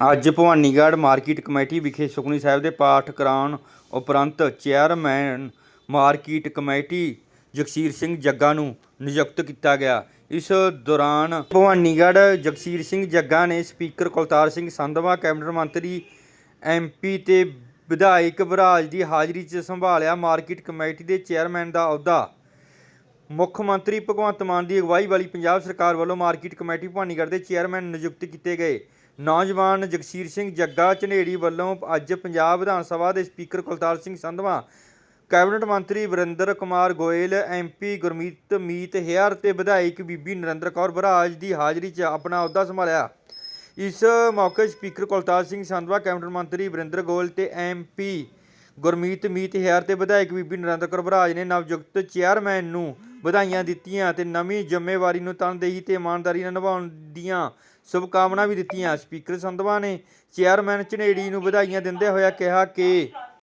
ਅੱਜ Bhawanigarh market committee ਵਿਖੇ ਸੁਖਨੀ ਸਾਹਿਬ ਦੇ ਪਾਠ ਕਰਾਉਣ ਉਪਰੰਤ chairman market committee Jagsir Singh Jagga ਨੂੰ ਨਿਯੁਕਤ ਕੀਤਾ ਗਿਆ। ਇਸ ਦੌਰਾਨ ਭਵਾਨੀਗੜ੍ਹ ਜਗਸੀਰ ਸਿੰਘ ਜੱਗਾ ਨੇ ਸਪੀਕਰ ਕੁਲਤਾਰ ਸਿੰਘ ਸੰਧਵਾ, ਕੈਬਨਿਟ ਮੰਤਰੀ ਐਮਪੀ ਤੇ ਵਿਧਾਇਕ ਬਰਾਜ ਦੀ ਹਾਜ਼ਰੀ 'ਚ ਸੰਭਾਲਿਆ ਮਾਰਕੀਟ ਕਮੇਟੀ ਦੇ ਚੇਅਰਮੈਨ ਦਾ ਅਹੁਦਾ। ਮੁੱਖ ਮੰਤਰੀ ਭਗਵੰਤ ਮਾਨ ਦੀ ਅਗਵਾਈ ਵਾਲੀ ਪੰਜਾਬ ਸਰਕਾਰ ਵੱਲੋਂ ਮਾਰਕੀਟ ਕਮੇਟੀ ਭਵਾਨੀਗੜ੍ਹ ਦੇ ਚੇਅਰਮੈਨ ਨਿਯੁਕਤ ਕੀਤੇ ਗਏ। ਨੌਜਵਾਨ ਜਗਸੀਰ ਸਿੰਘ ਜੱਗਾ ਝਨੇੜੀ ਵੱਲੋਂ ਅੱਜ ਪੰਜਾਬ ਵਿਧਾਨ ਸਭਾ ਦੇ ਸਪੀਕਰ ਕੁਲਤਾਰ ਸਿੰਘ ਸੰਧਵਾ, ਕੈਬਨਿਟ ਮੰਤਰੀ ਵਰਿੰਦਰ ਕੁਮਾਰ ਗੋਇਲ ਐਮਪੀ ਗੁਰਮੀਤ ਮੀਤ ਹੇਅਰ ਤੇ ਵਿਧਾਇਕ ਬੀਬੀ ਨਰਿੰਦਰ ਕੌਰ ਬਰਾਜ ਦੀ ਹਾਜ਼ਰੀ 'ਚ ਆਪਣਾ ਅਹੁਦਾ ਸੰਭਾਲਿਆ। ਇਸ ਮੌਕੇ ਸਪੀਕਰ ਕੁਲਤਾਰ ਸਿੰਘ ਸੰਧਵਾ, ਕੈਬਨਿਟ ਮੰਤਰੀ ਵਰਿੰਦਰ ਗੋਇਲ ਤੇ ਐਮਪੀ ਗੁਰਮੀਤ ਮੀਤ ਹੇਅਰ ਤੇ ਵਿਧਾਇਕ ਬੀਬੀ ਨਰਿੰਦਰ ਕੌਰ ਬਰਾਜ ਨੇ ਨਵਯੁਕਤ ਚੇਅਰਮੈਨ ਨੂੰ ਵਧਾਈਆਂ ਦਿੱਤੀਆਂ ਤੇ ਨਵੀਂ ਜ਼ਿੰਮੇਵਾਰੀ ਨੂੰ ਤਨਦੇਹੀ ਤੇ ਇਮਾਨਦਾਰੀ ਨਾਲ ਨਿਭਾਉਣ ਦੀਆਂ ਸ਼ੁਭਕਾਮਨਾ ਵੀ ਦਿੱਤੀਆਂ। ਸਪੀਕਰ ਸੰਧਵਾ ਨੇ ਚੇਅਰਮੈਨ ਝਨੇੜੀ ਨੂੰ ਵਧਾਈਆਂ ਦਿੰਦੇ ਹੋਇਆ ਕਿਹਾ ਕਿ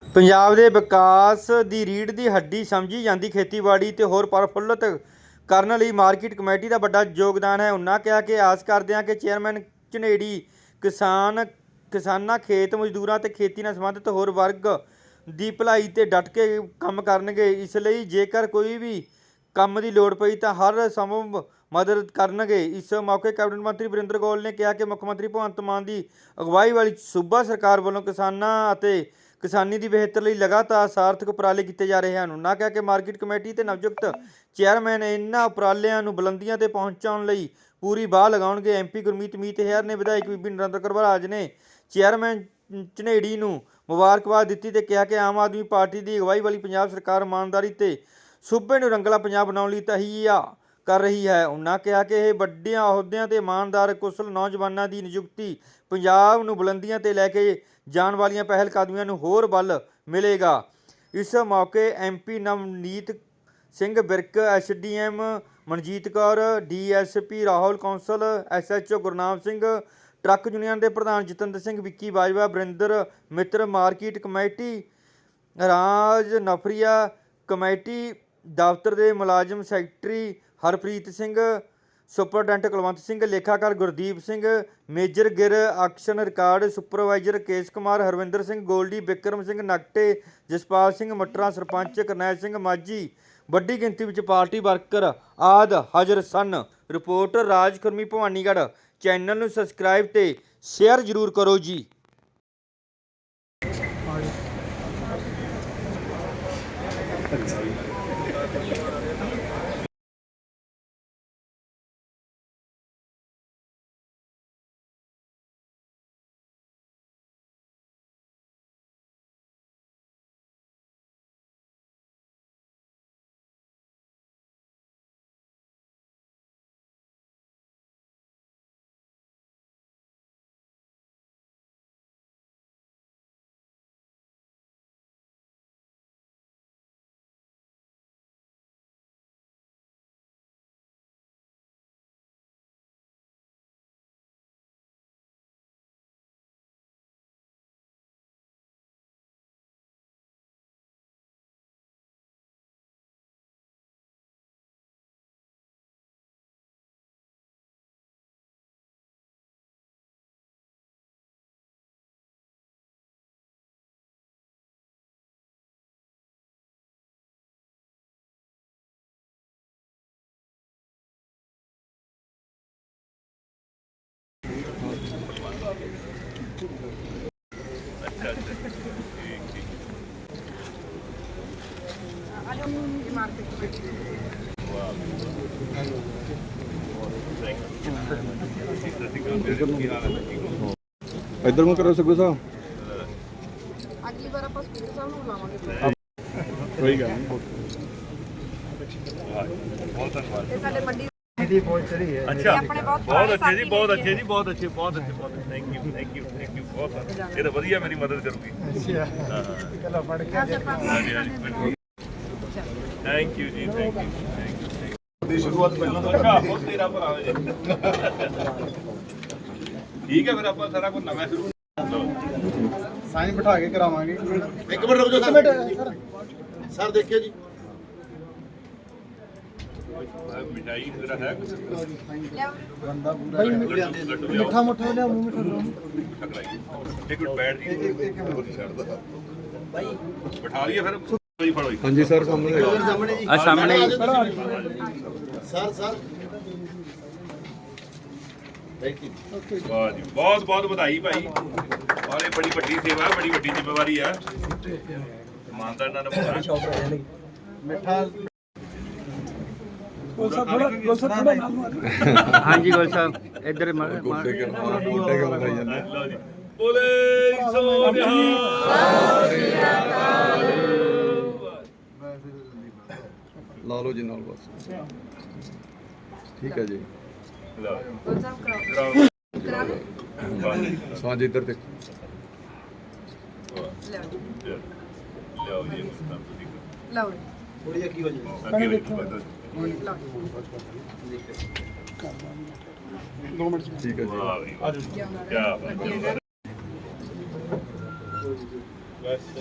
ਪੰਜਾਬ ਦੇ ਵਿਕਾਸ ਦੀ ਰੀੜ ਦੀ ਹੱਡੀ ਸਮਝੀ ਜਾਂਦੀ ਖੇਤੀਬਾੜੀ ਤੇ ਹੋਰ ਪ੍ਰਫੁੱਲਤ ਕਰਨ ਲਈ ਮਾਰਕੀਟ ਕਮੇਟੀ ਦਾ ਵੱਡਾ ਯੋਗਦਾਨ ਹੈ। ਉਹਨਾਂ ਕਿਹਾ ਕਿ ਆਸ ਕਰਦੇ ਹਾਂ ਕਿ ਚੇਅਰਮੈਨ ਝਨੇੜੀ ਕਿਸਾਨ ਕਿਸਾਨਾਂ, ਖੇਤ ਮਜ਼ਦੂਰਾਂ ਤੇ ਖੇਤੀ ਨਾਲ ਸੰਬੰਧਿਤ ਹੋਰ ਵਰਗ ਦੀ ਭਲਾਈ ਤੇ ਡਟ ਕੇ ਕੰਮ ਕਰਨਗੇ। ਇਸ ਲਈ ਜੇਕਰ ਕੋਈ ਵੀ ਕੰਮ ਦੀ ਲੋੜ ਪਈ ਤਾਂ ਹਰ ਸੰਭਵ ਮਦਦ ਕਰਨਗੇ। ਇਸ ਮੌਕੇ ਕੈਬਨਿਟ ਮੰਤਰੀ ਵਰਿੰਦਰ ਗੋਲ ਨੇ ਕਿਹਾ ਕਿ ਮੁੱਖ ਮੰਤਰੀ ਭਗਵੰਤ ਮਾਨ ਦੀ ਅਗਵਾਈ ਵਾਲੀ ਸੂਬਾ ਸਰਕਾਰ ਵੱਲੋਂ ਕਿਸਾਨਾਂ ਅਤੇ ਕਿਸਾਨੀ ਦੀ ਬਿਹਤਰ ਲਈ ਲਗਾਤਾਰ ਸਾਰਥਕ ਉਪਰਾਲੇ ਕੀਤੇ ਜਾ ਰਹੇ ਹਨ। ਉਹਨਾਂ ਕਿਹਾ ਕਿ ਮਾਰਕੀਟ ਕਮੇਟੀ ਤੇ ਨਵਯੁਕਤ ਚੇਅਰਮੈਨ ਇਹਨਾਂ ਉਪਰਾਲਿਆਂ ਨੂੰ ਬੁਲੰਦੀਆਂ ਤੇ ਪਹੁੰਚਾਉਣ ਲਈ ਪੂਰੀ ਬਾਹ ਲਗਾਉਣਗੇ। ਐਮਪੀ ਗੁਰਮੀਤ ਮੀਤ ਹੈਰ ਨੇ ਵਿਧਾਇਕ ਬੀਬੀ ਨਰਿੰਦਰ ਕੌਰ ਨੇ ਚੇਅਰਮੈਨ ਝਨੇੜੀ ਨੂੰ ਮੁਬਾਰਕਬਾਦ ਦਿੱਤੀ ਤੇ ਕਿਹਾ ਕਿ ਆਮ ਆਦਮੀ ਪਾਰਟੀ ਦੀ ਅਗਵਾਈ ਵਾਲੀ ਪੰਜਾਬ ਸਰਕਾਰ ਇਮਾਨਦਾਰੀ ਤੇ ਸੂਬੇ ਨੂੰ ਰੰਗਲਾ ਪੰਜਾਬ ਬਣਾਉਣ ਲਈ ਤਹੀਆ ਕਰ ਰਹੀ ਹੈ। ਉਹਨਾਂ ਕਿਹਾ ਕਿ ਇਹ ਵੱਡਿਆਂ ਅਹੁਦਿਆਂ ਤੇ ਇਮਾਨਦਾਰ ਕੁਸ਼ਲ ਨੌਜਵਾਨਾਂ ਦੀ ਨਿਯੁਕਤੀ ਪੰਜਾਬ ਨੂੰ ਬੁਲੰਦੀਆਂ ਤੇ ਲੈ ਕੇ ਜਾਣ ਵਾਲੀਆਂ ਪਹਿਲ ਕਦਮੀਆਂ ਨੂੰ ਹੋਰ ਬਲ ਮਿਲੇਗਾ। ਇਸ ਮੌਕੇ MP Navneet Singh Birk SDM Manjit Kaur DSP Rahul Kaunsal SHO Gurnam Singh, truck union ਦੇ ਪ੍ਰਧਾਨ Jatinder Singh, Vicky Bajwa Barinder Mittar, market committee, Raj Nafria committee, ਦਫ਼ਤਰ ਦੇ ਮੁਲਾਜ਼ਮ secretary Harpreet Singh, superintendent Kulwant Singh, ਲੇਖਾਕਾਰ Gurdeep Singh, major Gir action record supervisor Kesh Kumar, Harvinder Singh Goldy, Bikram Singh Nakte, Jaspal Singh Matra, sarpanch Karnail Singh Majhi, ਵੱਡੀ ਗਿਣਤੀ ਵਿੱਚ party worker ਆਦ ਹਾਜ਼ਰ ਸਨ। Reporter Raj Khurmi Bhawanigarh channel ਨੂੰ ਸਬਸਕ੍ਰਾਈਬ ਤੇ ਸ਼ੇਅਰ ਜ਼ਰੂਰ ਕਰੋ ਜੀ। ਇੱਧਰ ਨੂੰ ਕਰੋ ਸੁਖੂ ਸਾਹਿਬ। ਅਗਲੀ ਵਾਰ ਆਪਾਂ ਸਪੀਕਰ ਸਾਹਿਬ ਨੂੰ ਬੁਲਾਵਾਂਗੇ। ਕੋਈ ਗੱਲ ਨਹੀਂ। ਤੇ ਸਾਡੇ ਮੰਡੀ ਅੱਛਾ। ਆਪਣੇ ਬਹੁਤ ਬਹੁਤ ਅੱਛੇ ਜੀ ਬਹੁਤ ਅੱਛੇ ਜੀ ਬਹੁਤ ਅੱਛੇ ਬਹੁਤ ਅੱਛੇ ਬਹੁਤ thank you thank you thank you ਬਹੁਤ ਇਹ ਤਾਂ ਵਧੀਆ ਮੇਰੀ ਮਦਦ ਕਰੂਗੀ। ਹਾਂਜੀ ਹਾਂਜੀ ਬਿਲਕੁਲ। ਥੈਂਕ ਯੂ ਜੀ ਥੈਂਕ ਯੂ ਥੈਂਕ ਯੂ ਦੀ ਸ਼ੁਰੂਆਤ ਪਹਿਲਾਂ ਤੋਂ ਅੱਛਾ ਬਹੁਤ ਤੇਰਾ ਭਰਾ ਹੈ ਜੀ ਠੀਕ ਹੈ ਫਿਰ ਆਪਾਂ ਸਾਰਾ ਕੁਝ ਨਵਾਂ ਸ਼ੁਰੂ ਸਾਈਨ ਬਿਠਾ ਕੇ ਕਰਾਵਾਂਗੇ ਇੱਕ ਮਿੰਟ ਰੁਕ ਜਾਓ ਸਰ ਸਰ ਦੇਖਿਓ ਜੀ ਮਿਠਾਈ ਜਿਹੜਾ ਹੈ ਕੁਛ ਲਿਆਓ ਬੰਦਾ ਪੂਰਾ ਲੱਡੂ ਲੱਡੂ ਲਿਆਓ ਮਿੱਠਾ ਮੁੱਠਾ ਲਿਆ ਮੂੰਹ ਮਿੱਠਾ ਲਿਆਓ। ਮਿੱਠਾ ਕਰਾਈ ਇੱਕ ਮਿੰਟ ਬੈਠ ਜੀ ਬਿਠਾ ਲਈਏ ਫਿਰ ਜੀ ਫੜੋ ਜੀ ਹਾਂਜੀ ਸਰ ਸਾਹਮਣੇ ਆ ਸਾਹਮਣੇ ਹੀ ਸਰ ਸਰ। ਵਾਹ ਜੀ ਬਹੁਤ ਬਹੁਤ ਵਧਾਈ ਭਾਈ। ਔਰ ਇਹ ਬੜੀ ਵੱਡੀ ਸੇਵਾ ਬੜੀ ਵੱਡੀ ਜ਼ਿੰਮੇਵਾਰੀ ਆ ਇਮਾਨਦਾਰ ਨਾਲ ਨਿਭਾਉਣਾ। ਮਿੱਠਾ। ਹਾਂਜੀ ਗੋਲ ਸਾਹਿਬ ਇੱਧਰ ਜਾਂਦੇ। ਲਓ ਜੀ ਬੋਲੇ ਸੋ ਲਾ ਲਓ ਜੀ ਨਾਲ ਬਸ। ਠੀਕ ਹੈ ਜੀ। ਲਓ ਲਓ ਜੀ ਸਾਂਝ ਇੱਧਰ ਦੇਖੋ ਜੀ, ਜੀ ਜੀ, ਥੋੜੀ ਜਿਹੀ ਕੀ ਹੋ ਵੇਖੋ ਬਦਲ ਲਿਆਓ ਠੀਕ ਹੈ ਜੀ। ਕੀ ਬਾਤ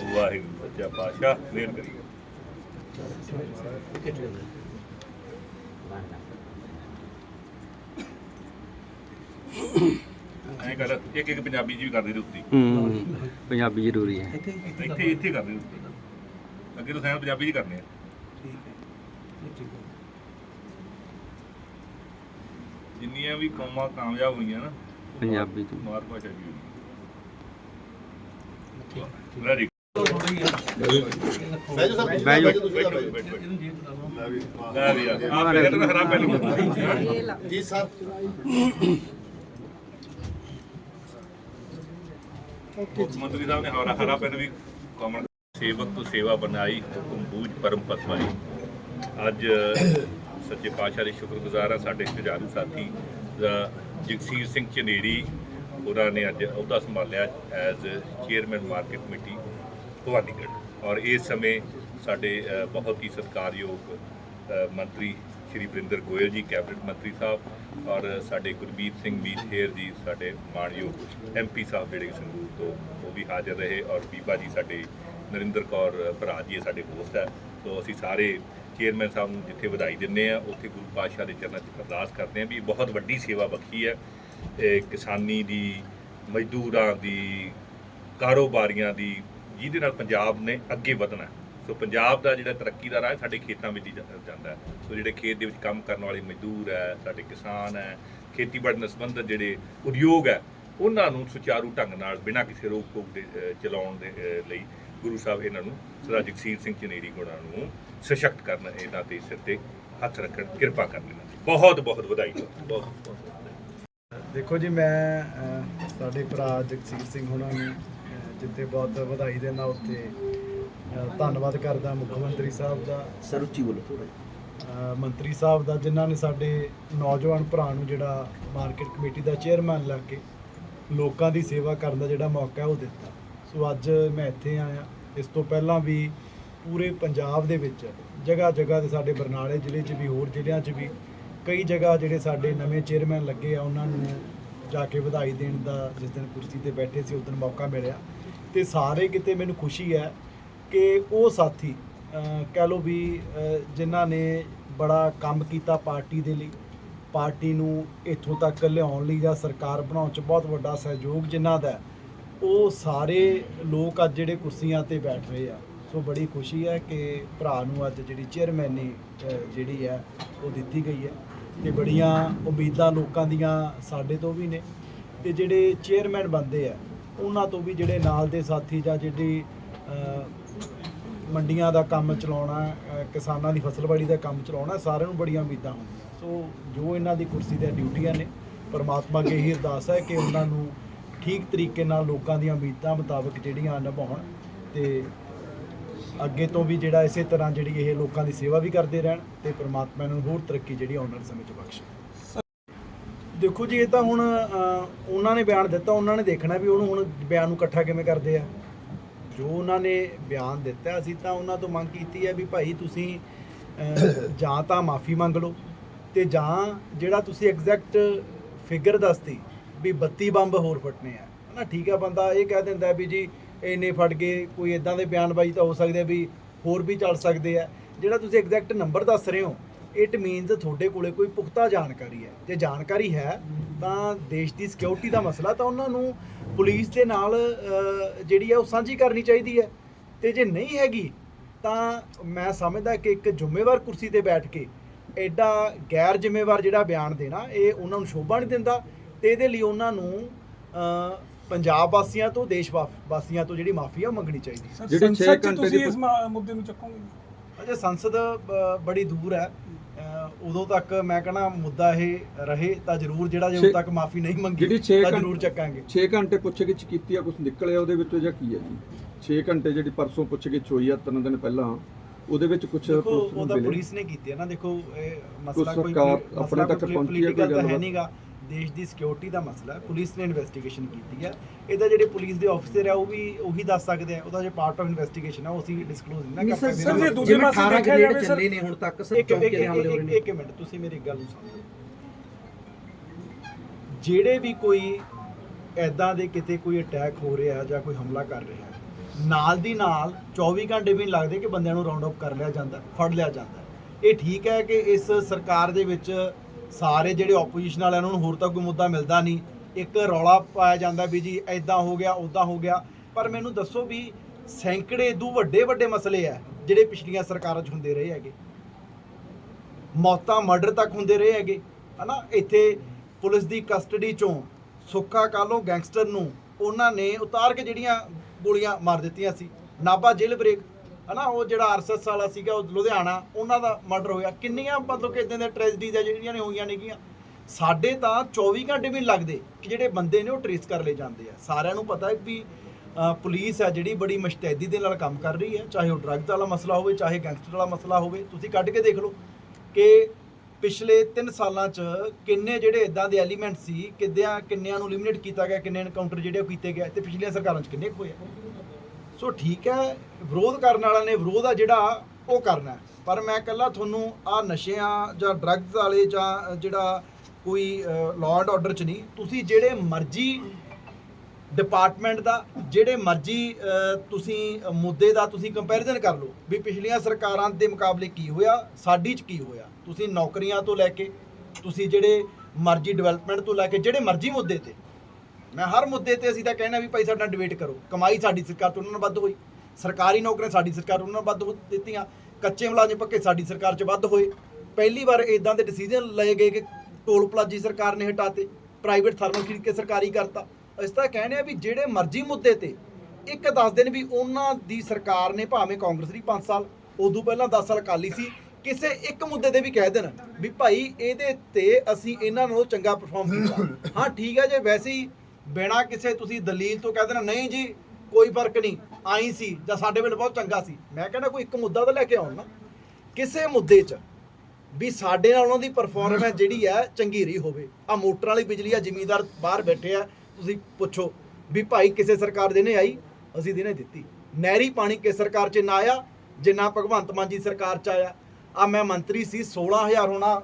ਵਾਹਿਗੁਰੂ ਸੱਚਾ ਪਾਤਸ਼ਾਹ ਮਿਹਰ ਕਰੀਏ ਐਂ ਕਰ ਇੱਕ ਇੱਕ ਪੰਜਾਬੀ ਜੀ ਵੀ ਕਰ ਦੇ ਦੇ ਉੱਤੇ। ਹੂੰ ਪੰਜਾਬੀ ਜ਼ਰੂਰੀ ਹੈ। ਇੱਥੇ ਇੱਥੇ ਕਰ ਦੇ ਉੱਤੇ। ਅੱਗੇ ਤੋਂ ਪੰਜਾਬੀ ਜੀ ਕਰਨੇ ਆ। ਜਿੰਨੀਆਂ ਵੀ ਕੌਮਾਂ ਕਾਮਯਾਬ ਹੋਈਆਂ ਨਾ ਪੰਜਾਬੀ ਚ ਮਾਰ ਭਾਸ਼ਾ ਜੀ ਵੈਰੀ ਬਹਿ ਆ ਆ ਤਾਂ ਹਰਾ ਪਹਿਲੂ ਜੀ ਸਰ ਮੁੱਖ ਮੰਤਰੀ ਸਾਹਿਬ ਨੇ ਹਰਾ ਹਰਾ ਪੈਨ ਵੀ ਕਾਮਨ ਸੇਵਕ ਤੋਂ ਸੇਵਾ ਬਣਾਈ ਹੁਕਮ ਬੂਝ ਪਰਮ ਪਤਵਾਈ ਅੱਜ ਸੱਚੇ ਪਾਤਸ਼ਾਹ ਦੇ ਸ਼ੁਕਰਗੁਜ਼ਾਰ ਆ ਸਾਡੇ ਜੁਝਾਰੂ ਸਾਥੀ ਜਗਸੀਰ ਸਿੰਘ ਚਨੇੜੀ ਉਹਨਾਂ ਨੇ ਅੱਜ ਅਹੁਦਾ ਸੰਭਾਲਿਆ as chairman market committee Bhawanigarh ਔਰ ਇਸ ਸਮੇਂ ਸਾਡੇ ਬਹੁਤ ਹੀ ਸਤਿਕਾਰਯੋਗ ਮੰਤਰੀ ਸ਼੍ਰੀ ਵਰਿੰਦਰ ਗੋਇਲ ਜੀ, ਕੈਬਨਿਟ ਮੰਤਰੀ ਸਾਹਿਬ ਔਰ ਸਾਡੇ ਗੁਰਬੀਰ ਸਿੰਘ ਮੀਠੇਰ ਜੀ, ਸਾਡੇ ਮਾਣਯੋਗ ਐਮਪੀ ਸਾਹਿਬ ਜਿਹੜੇ ਸੰਗਰੂਰ ਤੋਂ, ਉਹ ਵੀ ਹਾਜ਼ਰ ਰਹੇ ਔਰ ਬੀਬਾ ਜੀ ਸਾਡੇ, ਨਰਿੰਦਰ ਕੌਰ ਭਰਾ ਜੀ ਇਹ ਸਾਡੇ ਦੋਸਤ ਹੈ। ਸੋ ਅਸੀਂ ਸਾਰੇ ਚੇਅਰਮੈਨ ਸਾਹਿਬ ਨੂੰ ਜਿੱਥੇ ਵਧਾਈ ਦਿੰਦੇ ਆ ਉੱਥੇ ਗੁਰੂ ਪਾਤਸ਼ਾਹ ਦੇ ਚਰਨਾਂ 'ਚ ਅਰਦਾਸ ਕਰਦੇ ਆ ਵੀ ਇਹ ਬਹੁਤ ਵੱਡੀ ਸੇਵਾ ਬਖਸ਼ੀ ਹੈ। ਕਿਸਾਨੀ ਦੀ, ਮਜ਼ਦੂਰਾਂ ਦੀ, ਕਾਰੋਬਾਰੀਆਂ ਦੀ ਜਿਹਦੇ ਨਾਲ ਪੰਜਾਬ ਨੇ ਅੱਗੇ ਵਧਣਾ ਸੋ ਪੰਜਾਬ ਦਾ ਜਿਹੜਾ ਤਰੱਕੀ ਦਾ ਰਾਹ ਸਾਡੇ ਖੇਤਾਂ ਵਿੱਚ ਹੀ ਜਾਂਦਾ ਹੈ। ਸੋ ਜਿਹੜੇ ਖੇਤ ਦੇ ਵਿੱਚ ਕੰਮ ਕਰਨ ਵਾਲੇ ਮਜ਼ਦੂਰ ਹੈ, ਸਾਡੇ ਕਿਸਾਨ ਹੈ, ਖੇਤੀਬਾੜੀ ਨਾਲ ਸੰਬੰਧਿਤ ਜਿਹੜੇ ਉਦਯੋਗ ਹੈ, ਉਹਨਾਂ ਨੂੰ ਸੁਚਾਰੂ ਢੰਗ ਨਾਲ ਬਿਨਾਂ ਕਿਸੇ ਰੋਕ ਟੋਕ ਦੇ ਚਲਾਉਣ ਦੇ ਲਈ ਗੁਰੂ ਸਾਹਿਬ ਇਹਨਾਂ ਨੂੰ ਸਦਾ ਜਗਸੀਰ ਸਿੰਘ ਚਨੇਰੀ ਗੁਣਾ ਨੂੰ ਸਸ਼ਕਤ ਕਰਨ ਇਹਨਾਂ ਦੇ ਸਿਰ ਤੇ ਹੱਥ ਰੱਖਣ, ਕਿਰਪਾ ਕਰਨ ਇਹਨਾਂ ਦੀ। ਬਹੁਤ ਬਹੁਤ ਵਧਾਈ। ਬਹੁਤ ਬਹੁਤ ਦੇਖੋ ਜੀ, ਮੈਂ ਸਾਡੇ ਭਰਾ ਜਗਸੀਰ ਸਿੰਘ ਹੁਣਾਂ ਨੂੰ ਜਿੱਥੇ ਬਹੁਤ ਵਧਾਈ ਦੇਣਾ ਉੱਥੇ ਧੰਨਵਾਦ ਕਰਦਾ ਮੁੱਖ ਮੰਤਰੀ ਸਾਹਿਬ ਦਾ। ਸਰ ਉੱਚੀ ਬੋਲੋ ਥੋੜਾ ਮੰਤਰੀ ਸਾਹਿਬ ਦਾ ਜਿਨ੍ਹਾਂ ਨੇ ਸਾਡੇ ਨੌਜਵਾਨ ਭਰਾ ਨੂੰ ਜਿਹੜਾ ਮਾਰਕੀਟ ਕਮੇਟੀ ਦਾ ਚੇਅਰਮੈਨ ਲੱਗ ਕੇ ਲੋਕਾਂ ਦੀ ਸੇਵਾ ਕਰਨ ਦਾ ਜਿਹੜਾ ਮੌਕਾ ਉਹ ਦਿੱਤਾ। ਸੋ ਅੱਜ ਮੈਂ ਇੱਥੇ ਆਇਆ। ਇਸ ਤੋਂ ਪਹਿਲਾਂ ਵੀ ਪੂਰੇ ਪੰਜਾਬ ਦੇ ਵਿੱਚ ਜਗ੍ਹਾ ਜਗ੍ਹਾ ਤੇ ਸਾਡੇ ਬਰਨਾਲੇ ਜ਼ਿਲ੍ਹੇ 'ਚ ਵੀ ਹੋਰ ਜ਼ਿਲ੍ਹਿਆਂ 'ਚ ਵੀ ਕਈ ਜਗ੍ਹਾ ਜਿਹੜੇ ਸਾਡੇ ਨਵੇਂ ਚੇਅਰਮੈਨ ਲੱਗੇ ਆ ਉਹਨਾਂ ਨੂੰ ਜਾ ਕੇ ਵਧਾਈ ਦੇਣ ਦਾ ਜਿਸ ਦਿਨ ਕੁਰਸੀ ਤੇ ਬੈਠੇ ਸੀ ਉਸ ਦਿਨ ਮੌਕਾ ਮਿਲਿਆ। ਤੇ ਸਾਰੇ ਕਿਤੇ ਮੈਨੂੰ ਖੁਸ਼ੀ ਹੈ ਕਿ ਉਹ ਸਾਥੀ ਕਹਿ ਲਓ ਵੀ ਜਿਨ੍ਹਾਂ ਨੇ ਬੜਾ ਕੰਮ ਕੀਤਾ ਪਾਰਟੀ ਦੇ ਲਈ, ਪਾਰਟੀ ਨੂੰ ਇੱਥੋਂ ਤੱਕ ਲਿਆਉਣ ਲਈ ਜਾਂ ਸਰਕਾਰ ਬਣਾਉਣ 'ਚ ਬਹੁਤ ਵੱਡਾ ਸਹਿਯੋਗ ਜਿਨ੍ਹਾਂ ਦਾ ਉਹ ਸਾਰੇ ਲੋਕ ਅੱਜ ਜਿਹੜੇ ਕੁਰਸੀਆਂ ਤੇ ਬੈਠ ਰਹੇ ਆ। ਸੋ ਬੜੀ ਖੁਸ਼ੀ ਹੈ ਕਿ ਭਰਾ ਨੂੰ ਅੱਜ ਜਿਹੜੀ ਚੇਅਰਮੈਨੀ ਅਹ, ਜਿਹੜੀ ਹੈ, ਉਹ ਦਿੱਤੀ ਗਈ ਹੈ ਤੇ ਬੜੀਆਂ ਉਮੀਦਾਂ ਲੋਕਾਂ ਦੀਆਂ ਸਾਡੇ ਤੋਂ ਵੀ ਨੇ। ਤੇ ਜਿਹੜੇ ਚੇਅਰਮੈਨ ਬੰਦੇ ਆ ਉਹਨਾਂ ਤੋਂ ਵੀ ਜਿਹੜੇ ਨਾਲ ਦੇ ਸਾਥੀ ਜਾਂ ਜਿਹੜੀ ਮੰਡੀਆਂ ਦਾ ਕੰਮ ਚਲਾਉਣਾ ਕਿਸਾਨਾਂ ਦੀ ਫਸਲਬਾੜੀ ਦਾ ਕੰਮ ਚਲਾਉਣਾ, ਸਾਰਿਆਂ ਨੂੰ ਬੜੀਆਂ ਉਮੀਦਾਂ ਹੁੰਦੀਆਂ। ਸੋ ਜੋ ਇਹਨਾਂ ਦੀ ਕੁਰਸੀ ਤੇ ਡਿਊਟੀਆਂ ਨੇ, ਪਰਮਾਤਮਾ ਅੱਗੇ ਇਹੀ ਅਰਦਾਸ ਹੈ ਕਿ ਉਹਨਾਂ ਨੂੰ ਠੀਕ ਤਰੀਕੇ ਨਾਲ ਲੋਕਾਂ ਦੀਆਂ ਉਮੀਦਾਂ ਮੁਤਾਬਕ ਜਿਹੜੀਆਂ ਨਿਭਾਉਣ ਤੇ ਅੱਗੇ ਤੋਂ ਵੀ ਜਿਹੜਾ ਇਸੇ ਤਰ੍ਹਾਂ ਜਿਹੜੀ ਇਹ ਲੋਕਾਂ ਦੀ ਸੇਵਾ ਵੀ ਕਰਦੇ ਰਹਿਣ ਤੇ ਪਰਮਾਤਮਾ ਨੂੰ ਹੋਰ ਤਰੱਕੀ ਜਿਹੜੀ ਆਉਣ ਵਾਲੇ ਸਮੇਂ 'ਚ ਬਖਸ਼ੇ। ਦੇਖੋ ਜੀ ਇਹ ਤਾਂ ਹੁਣ ਅਹ, ਉਹਨਾਂ ਨੇ ਬਿਆਨ ਦਿੱਤਾ ਉਹਨਾਂ ਨੇ ਦੇਖਣਾ ਵੀ ਉਹਨੂੰ ਹੁਣ ਬਿਆਨ ਨੂੰ ਇਕੱਠਾ ਕਿਵੇਂ ਕਰਦੇ ਆ। ਜੋ ਉਹਨਾਂ ਨੇ ਬਿਆਨ ਦਿੱਤਾ ਅਸੀਂ ਤਾਂ ਉਹਨਾਂ ਤੋਂ ਮੰਗ ਕੀਤੀ ਹੈ ਵੀ ਭਾਈ ਤੁਸੀਂ ਅਹ, ਜਾਂ ਤਾਂ ਮਾਫੀ ਮੰਗ ਲਓ ਤੇ ਜਾਂ ਜਿਹੜਾ ਤੁਸੀਂ ਐਗਜ਼ੈਕਟ ਫਿਗਰ ਦੱਸਤੀ ਵੀ 32 ਬੰਬ ਹੋਰ ਫਟਨੇ ਆ ਨਾ ਠੀਕ ਆ ਬੰਦਾ ਇਹ ਕਹਿ ਦਿੰਦਾ ਵੀ ਜੀ ਇੰਨੇ ਫਟ ਗਏ ਕੋਈ ਇਦਾਂ ਦੇ ਬਿਆਨਬਾਜ਼ੀ ਤਾਂ ਹੋ ਸਕਦੇ ਆ ਵੀ ਹੋਰ ਵੀ ਚੱਲ ਸਕਦੇ ਆ। ਜਿਹੜਾ ਤੁਸੀਂ ਐਗਜ਼ੈਕਟ ਨੰਬਰ ਦੱਸ ਰਹੇ ਹੋ ਇਟ ਮੀਨਸ ਤੁਹਾਡੇ ਕੋਲੇ ਕੋਈ ਪੁਖਤਾ ਜਾਣਕਾਰੀ ਹੈ। ਜੇ ਜਾਣਕਾਰੀ ਹੈ ਤਾਂ ਦੇਸ਼ ਦੀ ਸਿਕਿਉਰਿਟੀ ਦਾ ਮਸਲਾ ਤਾਂ ਉਹਨਾਂ ਨੂੰ ਪੁਲਿਸ ਦੇ ਨਾਲ ਜਿਹੜੀ ਹੈ ਉਹ ਸਾਂਝੀ ਕਰਨੀ ਚਾਹੀਦੀ ਹੈ। ਤੇ ਜੇ ਨਹੀਂ ਹੈਗੀ ਤਾਂ ਮੈਂ ਸਮਝਦਾ ਕਿ ਇੱਕ ਜ਼ਿੰਮੇਵਾਰ ਕੁਰਸੀ ਤੇ ਬੈਠ ਕੇ ਐਡਾ ਗੈਰ ਜ਼ਿੰਮੇਵਾਰ ਜਿਹੜਾ ਬਿਆਨ ਦੇਣਾ ਇਹ ਉਹਨਾਂ ਨੂੰ ਸ਼ੋਭਾ ਨਹੀਂ ਦਿੰਦਾ ਤੇ ਇਹਦੇ ਲਈ ਉਹਨਾਂ ਨੂੰ ਪੰਜਾਬ ਵਾਸੀਆਂ ਤੋਂ ਦੇਸ਼ ਵਾ- ਵਾਸੀਆਂ ਤੋਂ ਜਿਹੜੀ ਮਾਫੀ ਆ ਉਹ ਮੰਗਣੀ ਚਾਹੀਦੀ ਹੈ। ਜਿਹੜੇ ਛੇ ਸੰਸਦ 'ਚ ਘੰਟੇ ਤੁਸੀਂ ਦੀ- ਇਸ ਮੁੱਦੇ ਨੂੰ ਚੱਕੋਗੇ? ਅਜੇ ਸੰਸਦ ਬੜੀ ਦੂਰ ਹੈ। ਉਦੋਂ ਤੱਕ ਮੈਂ ਕਹਣਾ ਮੁੱਦਾ ਇਹ ਰਹੇ ਤਾਂ ਜ਼ਰੂਰ ਜਿਹੜਾ ਜਦੋਂ ਛੇ- ਤੱਕ ਮਾਫੀ ਨਹੀਂ ਮੰਗੀ ਜਿਹੜੀ ਛੇ ਤਾਂ ਜ਼ਰੂਰ ਚੱਕਾਂਗੇ। 6 ਘੰਟੇ ਪੁੱਛਗਿੱਛ ਕੀਤੀ ਆ ਕੁਝ ਨਿਕਲਿਆ ਉਹਦੇ ਵਿੱਚੋਂ ਜਾਂ ਕੀ ਹੈ ਜੀ? 6 ਘੰਟੇ ਜਿਹੜੀ ਪਰਸੋਂ ਪੁੱਛਗਿੱਛ ਹੋਈ ਆ ਤਿੰਨ ਦਿਨ ਪਹਿਲਾਂ ਉਹਦੇ ਵਿੱਚ ਕੁਝ ਦੇਖੋ ਪੁਲਿਸ ਨੂੰ ਪੁਲਿਸ ਕੀਤੀ ਹੈ ਨਾ ਦੇਖੋ ਇਹ ਮਸਲਾ ਕੋਈ ਸਰਕਾਰ ਆਪਣੇ ਤੱਕ ਪਹੁੰਚੀ ਹੈ, ਕੋਈ political ਤਾਂ ਹੈ ਗੱਲਬਾਤ? ਨਹੀਂਗਾ ਦੇਸ਼ ਦੀ ਸਿਕਿਉਰਿਟੀ ਦਾ ਮਸਲਾ ਹੈ ਪੁਲਿਸ ਨੇ ਇਨਵੈਸਟੀਗੇਸ਼ਨ ਕੀਤੀ ਹੈ। ਇਹਦਾ ਜਿਹੜੇ ਪੁਲਿਸ ਦੇ ਆਫੀਸਰ ਆ ਉਹ ਵੀ ਉਹੀ ਦੱਸ ਸਕਦੇ ਆ ਉਹਦਾ ਜੇ ਪਾਰਟ ਆਫ ਇਨਵੈਸਟੀਗੇਸ਼ਨ ਆ ਉਹ ਅਸੀਂ ਡਿਸਕਲੋਜ਼ ਨਹੀਂ ਕਰ ਸਰ ਸਕਦੇ। ਜੇ ਦੂਜੇ ਪਾਸੇ ਦੇਖਿਆ ਜਾਵੇ ਸਰ ਚੱਲੇ ਨੇ ਹੁਣ ਤੱਕ ਸਰ ਇੱਕ ਚੌਂਕੀ ਇੱਕ ਦੇ ਹਮਲੇ ਹੋ ਰਹੇ ਇੱਕ- ਨੇ ਇੱਕ ਮਿੰਟ ਤੁਸੀਂ ਮੇਰੀ ਗੱਲ ਨੂੰ ਸਮਝੋ। ਜਿਹੜੇ ਵੀ ਕੋਈ ਐਦਾਂ ਦੇ ਕਿਤੇ ਕੋਈ ਅਟੈਕ ਹੋ ਰਿਹਾ ਜਾਂ ਕੋਈ ਹਮਲਾ ਕਰ ਰਿਹਾ ਨਾਲ ਦੀ ਨਾਲ 24 ਘੰਟੇ ਵੀ ਲੱਗਦੇ ਕਿ ਬੰਦਿਆਂ ਨੂੰ ਰਾਉਂਡ ਅਪ ਕਰ ਲਿਆ ਜਾਂਦਾ ਫੜ ਲਿਆ ਜਾਂਦਾ ਇਹ ਠੀਕ ਹੈ ਕਿ ਇਸ ਸਰਕਾਰ ਦੇ ਵਿੱਚ ਸਾਰੇ ਜਿਹੜੇ ਆਪੋਜੀਸ਼ਨ ਵਾਲਿਆਂ ਨੂੰ ਹੋਰ ਤਾਂ ਕੋਈ ਮੁੱਦਾ ਮਿਲਦਾ ਨਹੀਂ। ਇੱਕ ਰੌਲਾ ਪਾਇਆ ਜਾਂਦਾ ਵੀ ਜੀ ਐਦਾਂ ਹੋ ਗਿਆ ਉਦਾਂ ਹੋ ਗਿਆ। ਪਰ ਮੈਨੂੰ ਦੱਸੋ ਵੀ ਸੈਂਕੜੇ ਦੂ ਵੱਡੇ ਵੱਡੇ ਮਸਲੇ ਆ ਜਿਹੜੇ ਪਿਛਲੀਆਂ ਸਰਕਾਰਾਂ 'ਚ ਹੁੰਦੇ ਰਹੇ ਹੈਗੇ। ਮੌਤਾਂ, ਮਰਡਰ ਤੱਕ ਹੁੰਦੇ ਰਹੇ ਹੈਗੇ। ਹਨਾ, ਇੱਥੇ ਪੁਲਿਸ ਦੀ ਕਸਟਡੀ ਚੋਂ ਸੁੱਖਾ ਕਾਲੋ ਗੈਂਗਸਟਰ ਨੂੰ ਉਹਨਾਂ ਨੇ ਉਤਾਰ ਕੇ ਜਿਹੜੀਆਂ ਗੋਲੀਆਂ ਮਾਰ ਦਿੱਤੀਆਂ ਸੀ। ਨਾਭਾ ਜੇਲ੍ਹ ਬ੍ਰੇਕ ਹਨਾ, ਉਹ ਜਿਹੜਾ ਆਰਐਸਐਸ ਵਾਲਾ ਸੀਗਾ, ਉਹ ਲੁਧਿਆਣਾ, ਉਹਨਾਂ ਦਾ ਮਰਡਰ ਹੋਇਆ। ਕਿੰਨੀਆਂ ਮਤਲਬ ਕਿ ਇਦਾਂ ਦੀਆਂ ਟ੍ਰੈਜਡੀਜ਼ ਆ ਜਿਹੜੀਆਂ ਨੇ ਹੋਈਆਂ ਨੇਗੀਆਂ? ਸਾਡੇ ਤਾਂ 24 ਘੰਟੇ ਵੀ ਨਹੀਂ ਲੱਗਦੇ ਕਿ ਜਿਹੜੇ ਬੰਦੇ ਨੇ ਉਹ ਟ੍ਰੇਸ ਕਰ ਲਏ ਜਾਂਦੇ ਆ। ਸਾਰਿਆਂ ਨੂੰ ਪਤਾ ਹੈ ਵੀ ਪੁਲਿਸ ਆ ਜਿਹੜੀ ਬੜੀ ਮੁਸ਼ਤੈਦੀ ਦੇ ਨਾਲ ਕੰਮ ਕਰ ਰਹੀ ਹੈ। ਚਾਹੇ ਉਹ ਡਰੱਗਸ ਵਾਲਾ ਮਸਲਾ ਹੋਵੇ, ਚਾਹੇ ਗੈਂਗਸਟਰ ਵਾਲਾ ਮਸਲਾ ਹੋਵੇ। ਤੁਸੀਂ ਕੱਢ ਕੇ ਦੇਖ ਲਓ ਕਿ ਪਿਛਲੇ 3 ਸਾਲਾਂ 'ਚ ਕਿੰਨੇ ਜਿਹੜੇ ਇਦਾਂ ਦੇ ਐਲੀਮੈਂਟ ਸੀ, ਕਿੱਦਿਆਂ ਕਿੰਨਿਆਂ ਨੂੰ ਐਲੀਮੀਨੇਟ ਕੀਤਾ ਗਿਆ, ਕਿੰਨੇ ਐਨਕਾਊਂਟਰ ਜਿਹੜੇ ਉਹ ਕੀਤੇ ਗਏ, ਤੇ ਪਿਛਲੀਆਂ ਸਰਕਾਰਾਂ 'ਚ ਕਿੰਨੇ ਕੁ ਹੋਏ ਆ? ਸੋ ਠੀਕ ਹੈ, ਵਿਰੋਧ ਕਰਨ ਵਾਲਿਆਂ ਨੇ ਵਿਰੋਧ ਆ ਜਿਹੜਾ, ਉਹ ਕਰਨਾ ਪਰ ਮੈਂ ਕੱਲਾ ਤੁਹਾਨੂੰ ਆ ਨਸ਼ਿਆਂ ਜਾਂ ਡਰੱਗਸ ਵਾਲੇ ਜਾਂ ਜਿਹੜਾ ਕੋਈ ਲਾਅ ਐਂਡ ਆਰਡਰ 'ਚ ਨਹੀਂ, ਤੁਸੀਂ ਜਿਹੜੇ ਮਰਜ਼ੀ ਡਿਪਾਰਟਮੈਂਟ ਦਾ, ਜਿਹੜੇ ਮਰਜ਼ੀ ਤੁਸੀਂ ਮੁੱਦੇ ਦਾ ਤੁਸੀਂ ਕੰਪੈਰੀਜ਼ਨ ਕਰ ਲਓ ਵੀ ਪਿਛਲੀਆਂ ਸਰਕਾਰਾਂ ਦੇ ਮੁਕਾਬਲੇ ਕੀ ਹੋਇਆ, ਸਾਡੀ 'ਚ ਕੀ ਹੋਇਆ। ਤੁਸੀਂ ਨੌਕਰੀਆਂ ਤੋਂ ਲੈ ਕੇ, ਤੁਸੀਂ ਜਿਹੜੇ ਮਰਜ਼ੀ ਡਿਵੈਲਪਮੈਂਟ ਤੋਂ ਲੈ ਕੇ, ਜਿਹੜੇ ਮਰਜ਼ੀ ਮੁੱਦੇ ਤੇ ਮੈਂ ਹਰ ਮੁੱਦੇ ਤੇ ਅਸੀਂ ਤਾਂ ਕਹਿਣਾ ਵੀ ਭਾਈ ਸਾਡਾ ਡਿਬੇਟ ਕਰੋ। ਕਮਾਈ ਸਾਡੀ ਸਰਕਾਰ ਤੋਂ ਉਹਨਾਂ ਨਾਲ ਵੱਧ ਹੋਈ। ਸਰਕਾਰੀ ਨੌਕਰੀਆਂ ਸਾਡੀ ਸਰਕਾਰ ਉਹਨਾਂ ਨਾਲ ਵੱਧ ਦਿੱਤੀਆਂ। ਕੱਚੇ ਮੁਲਾਜ਼ਮ ਪੱਕੇ ਸਾਡੀ ਸਰਕਾਰ 'ਚ ਵੱਧ ਹੋਏ। ਪਹਿਲੀ ਵਾਰ ਇਦਾਂ ਦੇ ਡਿਸੀਜਨ ਲਏ ਗਏ ਕਿ ਟੋਲ ਪਲਾਜੀ ਸਰਕਾਰ ਨੇ ਹਟਾਤੇ। ਪ੍ਰਾਈਵੇਟ ਥਰਮਲ ਖਰੀਦ ਕੇ ਸਰਕਾਰੀ ਕਰਤਾ। ਅਸੀਂ ਤਾਂ ਕਹਿੰਦੇ ਆ ਵੀ ਜਿਹੜੇ ਮਰਜ਼ੀ ਮੁੱਦੇ ਤੇ ਇੱਕ ਦੱਸ ਦਿਨ ਵੀ ਉਹਨਾਂ ਦੀ ਸਰਕਾਰ ਨੇ ਭਾਵੇਂ ਕਾਂਗਰਸ ਦੀ 5 ਸਾਲ, ਉਦੋਂ ਪਹਿਲਾਂ 10 ਸਾਲ ਅਕਾਲੀ ਸੀ, ਕਿਸੇ ਇੱਕ ਮੁੱਦੇ ਤੇ ਵੀ ਕਹਿ ਦੇਣ ਵੀ ਭਾਈ ਇਹਦੇ ਤੇ ਅਸੀਂ ਇਹਨਾਂ ਨਾਲੋਂ ਚੰਗਾ ਪਰਫਾਰਮ ਕੀਤਾ। ਹਾਂ, ਠੀਕ ਹੈ ਜੇ ਵੈਸੇ ਹੀ ਬਿਨਾਂ ਕਿਸੇ ਤੁਸੀਂ ਦਲੀਲ ਤੋਂ ਕਹਿ ਦੇਣਾ, ਨਹੀਂ ਜੀ, ਕੋਈ ਫ਼ਰਕ ਨਹੀਂ, ਆਈ ਸੀ ਜਾਂ ਸਾਡੇ ਵੇਲੇ ਬਹੁਤ ਚੰਗਾ ਸੀ। ਮੈਂ ਕਹਿੰਦਾ ਕੋਈ ਇੱਕ ਮੁੱਦਾ ਤਾਂ ਲੈ ਕੇ ਆਉਣ ਨਾ। ਕਿਸੇ ਮੁੱਦੇ 'ਚ ਵੀ ਸਾਡੇ ਨਾਲ ਉਹਨਾਂ ਦੀ ਪਰਫਾਰਮੈਂਸ ਜਿਹੜੀ ਹੈ ਚੰਗੀ ਰਹੀ ਹੋਵੇ। ਆ ਮੋਟਰ ਵਾਲੀ ਬਿਜਲੀ ਆ, ਜ਼ਿਮੀਦਾਰ ਬਾਹਰ ਬੈਠੇ ਆ, ਤੁਸੀਂ ਪੁੱਛੋ ਵੀ ਭਾਈ ਕਿਸੇ ਸਰਕਾਰ ਦੇ ਨੇ ਆਈ? ਅਸੀਂ ਦਿਨੇ ਦਿੱਤੀ। ਨਹਿਰੀ ਪਾਣੀ ਕਿਸ ਸਰਕਾਰ 'ਚ ਨਾ ਆਇਆ? ਜਿੰਨਾ ਭਗਵੰਤ ਮਾਨ ਜੀ ਸਰਕਾਰ 'ਚ ਆਇਆ। ਆ ਮੈਂ ਮੰਤਰੀ ਸੀ 16000 ਹੋਣਾ